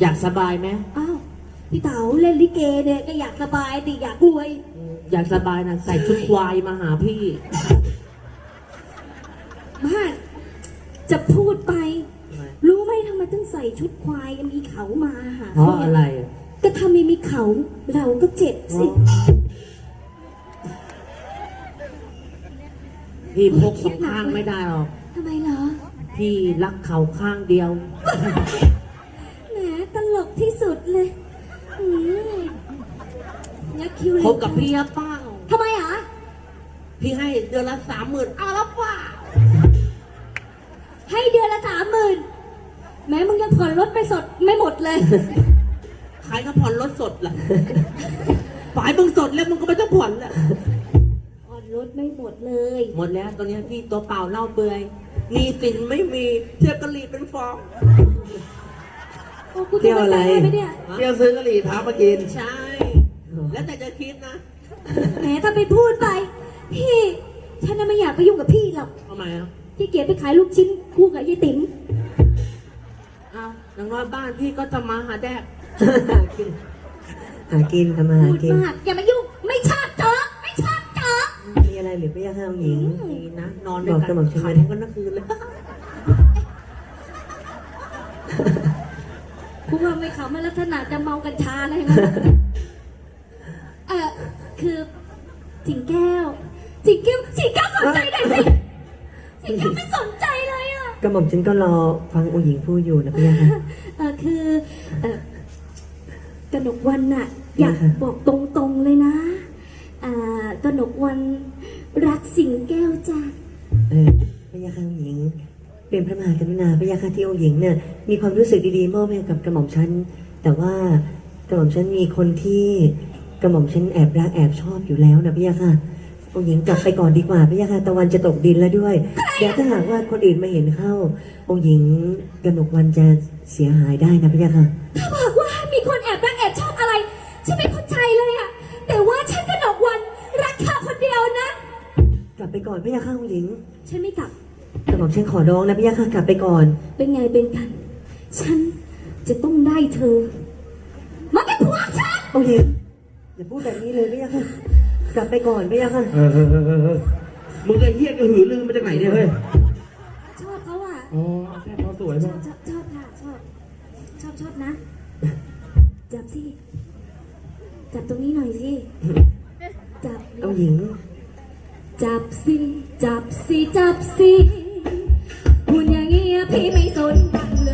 อยากสบายไหมอ้าวพี่เต๋าเล่นลิเกเนี่ยก็อยากสบายดิอยากรวยอืมอยากสบายนะใส่ชุดควายมาหาพี่มากจะพูดไปทำไมรู้ไหมทำไมต้องใส่ชุดควายมีเขามาหาเพราะอะไรอะก็ถ้าไม่มีเขาเราก็เจ็บสิ พี่พกสองข้างไม่ได้หรอกทำไมเหรอ พี่รักเขาข้างเดียวแหมตลก ที่สุดเลยอืมงักคิวเลยคบกับพี่หรือเปล่าทำไมอะพี่ให้เดือนละสามหมื่นเอาแล้วเปล่าให้เดือนละสามหมื่นแม้มึงยังผ่อนรถไปสดไม่หมดเลย ใครก็ผ่อนรถสดล่ะ ฝ่ายมึงสดแล้วมึงก็ไม่ต้องผ่อนแล้วผ่อนรถไม่หมดเลย หมดแล้วตอนนี้พี่ตัวเปล่าเล่าเปื่อยหนีสินไม่มีเทียบกะหรี่เป็นฟอง โอ้กูจะม่ด้หมเนี่ยเที่ยวซื้อกะหรี่พับมากิน ใช่ แล้วแต่จะคิดนะแหมถ้าไปพูดไป พี่ ฉันน่ะไม่อยากไปยุ่งกับพี่หรอกทำไมอะพี่เกียรไปขายลูกชิ้นคู่กับยายติ๋มอ้าวอย่างน้อยบ้านพี่ก็จะมาหาแดกหากินทำมาหาพูดกิน มากอย่ามายุ่ง ไม่ชอบเจอไม่ชอบเจอมีอะไรหรือไม่ยากห้ามหญิง ดีนะ นอนด้วยบอกกักระหม่อมฉันขายไม่ได้ทั้งวันทั้งคืนเลย พูดว่าไม่เขามาลักษณะจะเมากัญชาอะไรมั้งเออคือสิงแก้วสิงแก้วสิงแก้วสนใจหน่อยสิสิงแก้วไม่สนใจเลยอะกระหม่อมฉันก็รอฟังองค์หญิงพูดอยู่นะพี่ยาค่ะเออคือเออกนกวันน่ะ อยากค่ะบอกตรงๆเลยนะอ่ากนกวันรักสิงแก้วจ้ะเออพี่ยาค่ะองค์หญิง เป็นพระมหากรุณาพี่ยาค่ะที่องค์หญิงเนี่ยมีความรู้สึกดีๆมอบให้กับกระหม่อมฉันแต่ว่ากระหม่อมฉันมีคนที่กระหม่อมฉันแอบรักแอบชอบอยู่แล้วนะพี่ยาค่ะองค์หญิงกลับไปก่อนดีกว่าพี่ยาค่ะตะวันจะตกดินแล้วด้วยเดี๋ยวถ้าหากว่าคนอื่นมาเห็นเข้า องค์หญิงกนกวันจะเสียหายได้นะพี่ยาค่ะถ้าบอกว่ามีคนแอบรักแอบชอบอะไรฉันไม่เข้าใจเลยอะแต่ว่าฉันกนกวันรักเธอคนเดียวนะ กลับไปก่อนพี่ยาค่ะองค์หญิง ฉันไม่กลับ กระหม่อมฉันขอร้องนะพี่ยาค่ะกลับไปก่อน เป็นไงเป็นกัน ฉันจะต้องได้เธอ มาเป็นผัวฉันองค์หญิงอย่าพูดแบบนี้เลยพี่ยาค่ะกลับไปก่อนพี่ยาค่ะเออเออเออเออเออมึงไอ้เฮี้ยกระหือลือมาจากไหนเนี่ยเฮ้ย ชอบเขาอะอ๋อแค่พอสวยชป่ะอบชอบชอบค่ะชอบชอบชอบนะ จับสิ จับตรงนี้หน่อยสิ จับองค์หญิง จับสิ จับสิ จับสิ พี่ไม่สนบังเล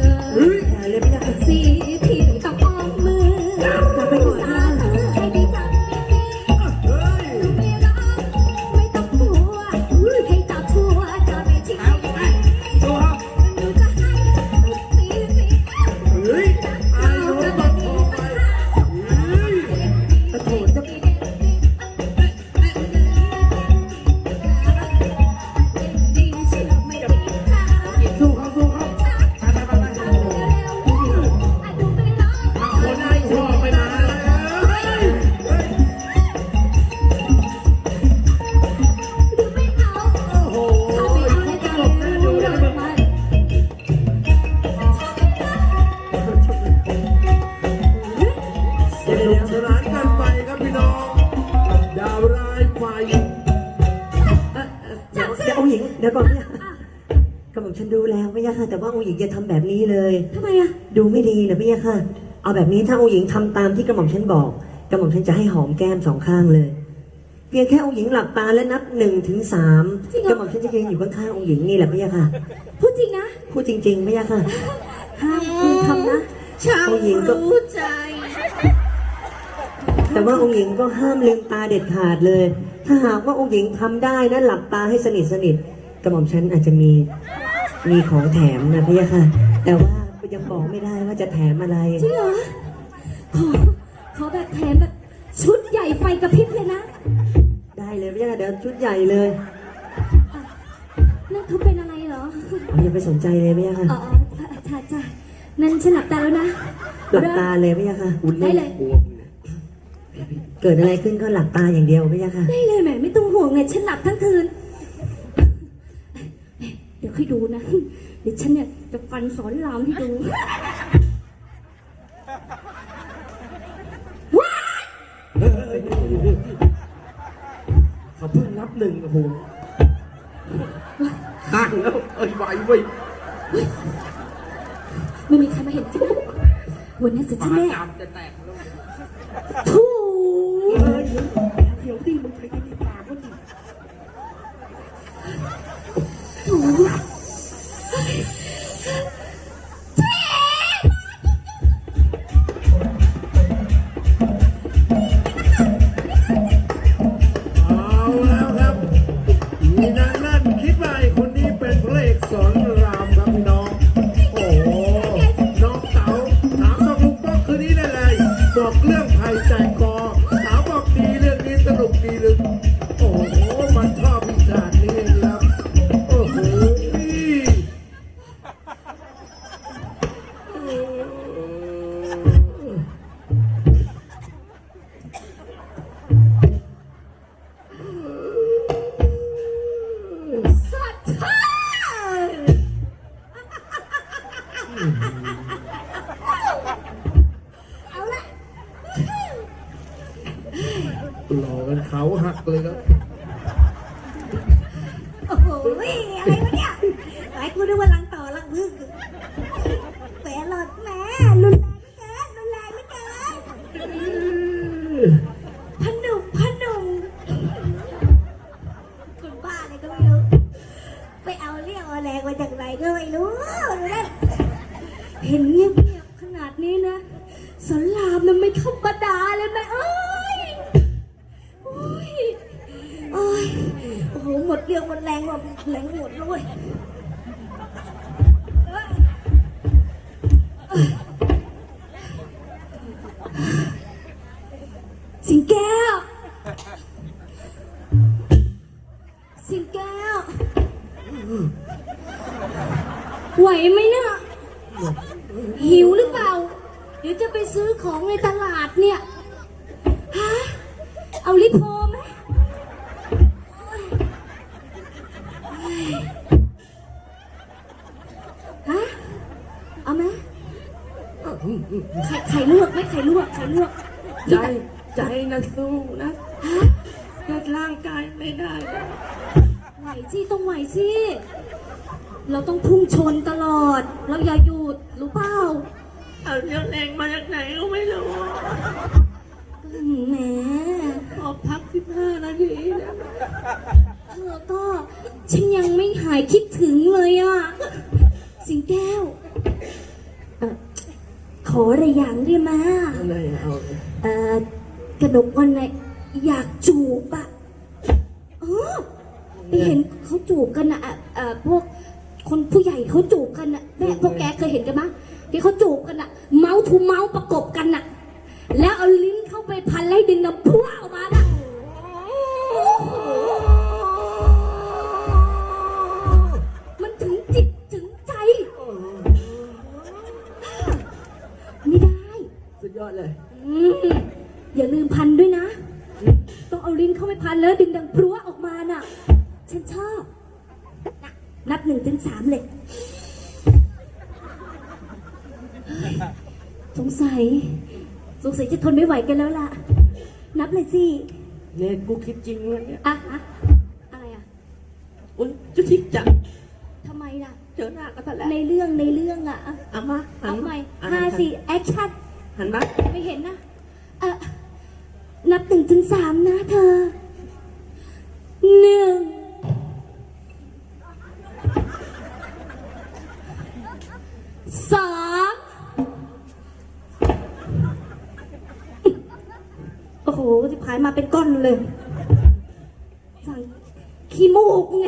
ยอย่าเลยพี่ยาค่ะสิพี่ไม่ต้อง วพี่ยาค่ะแต่ว่าองค์หญิงอย่าทำแบบนี้เลย ทำไมอะดูไม่ดีนะพี่ยาค่ะ เอาแบบนี้ถ้าองค์หญิงทำตามที่กระหม่อมฉันบอก กระหม่อมฉันจะให้หอมแก้มสองข้างเลย เพียงแค่องค์หญิงหลับตาและนับหนึ่งถึงสามกระหม่อมฉันจะยืนอยู่ข้างๆองค์หญิงนี่แหละพี่ยาค่ะ พูดจริงนะ พูดจริงๆพี่ยาค่ะ ห้ามคุณทำนะ ช่างผู้หญิงก็รู้ใจ แต่ว่าองค์หญิงก็ห้ามลืมตาเด็ดขาดเลย ถ้าหากว่าองค์หญิงทำได้นะหลับตาให้สนิทสนิทกระหม่อมฉันอาจจะมี มีของแถมนะพี่ยาค่ะ แต่ว่ายังบอกไม่ได้ว่าจะแถมอะไร จริงเหรอ ขอ ขอแบบแถมแบบชุดใหญ่ไฟกระพริบเลยนะ ได้เลยพี่ยาค่ะเดี๋ยวชุดใหญ่เลยนั่นเขาเป็นอะไรเหรออย่าไปสนใจเลยพี่ยาค่ะอ๋อจ้าจ้านั่นฉันหลับตาแล้วนะ หลับตาเลยพี่ยาค่ะ คุณได้เล่นเลย กลัวมึงเนี่ยเกิดอะไรขึ้นก็หลับตาอย่างเดียวพี่ยาค่ะ ได้เลยแหมไม่ต้องห่วงไงฉันหลับทั้งคืน ให้ดูนะ เดี๋ยวฉันเนี่ยจะฟันสอนรามให้ดู เฮ้ยขาเพิ่งนับหนึ่งโอ้โหตั้งแล้วเอ้ยไหวเว้ไม่มีใครมาเห็นฉันวันนี้สร็จใช่ม่ แหมหลอดแหมรุนแรงไม่เกินรุนแรงไม่เกินพนุ่มพนุ่มคนบ้าอะไรก็ไม่รู้ ไปเอาเรียกเอาแรงมาจากไหนก็ไม่รู้นะเห็นเงียบๆขนาดนี้นะสอนรามมันไม่ธรรมดาเลยแม่เอ้ยโอ้ยโอ้ยโอ้โหหมดเรี่ยวหมดแรงหมดแรงหมดเลย สิงแก้ว สิงแก้ว ไหวไหมเนี่ย หิวหรือเปล่า เดี๋ยวจะไปซื้อของในตลาดเนี่ย ฮะ เอาลิโพมโอ๊ยโอ๊ยฮะ เอาไหม ไข่ไข่ลวกไหมไข่ลวกไข่ลวกใจใจนะสู้นะแต่ร่างกายไม่ได้นะไหวสิต้องไหวสิเราต้องพุ่งชนตลอด เราอย่าหยุดรู้เปล่าเอาเรี่ยวแรงมาจากไหนก็ไม่รู้แหมขอพักสิบห้านาทีนะเธอก็ฉันยังไม่หายคิดถึงเลยอะสิงแก้ว เอ่อ ขออะไรอย่างได้ไหมอะไรเอา เอ่อกระดกวันไหนอยากจูบอะเออไปเห็นเขาจูบกันอะเอ่อเอ่อพวกคนผู้ใหญ่เขาจูบกันอะแม่พวกแกเคยเห็นกันไหมที่เขาจูบกันอะเมาส์ทูเมาส์ประกบกันอะแล้วเอาลิ้นเข้าไปพันไล่ดึงน้ำพุ่ง ไปพันแล้วดึงดังพรัวออกมาน่ะ ฉันชอบนะนับหนึ่งถึงสามเลยเฮ้ยสงสัย สงสัยจะทนไม่ไหวกันแล้วล่ะ นับเลยสิเนี่ยกูคิดจริงเลยเนี่ยอะอะอะไรอะอุ้ยจุทิกจังทำไมล่ะ เจอหน้ากันซะแล้วในเรื่องในเรื่องอะเอามาหัเอานใหม่อะห้าสี่แอคชั่นหันมา ไม่เห็นนะ เออนับหนึ่งถึงสามนะเธอ หนึ่งสองโอ้โหที่ผายมาเป็นก้อนเลยสั่งขี้มูกไง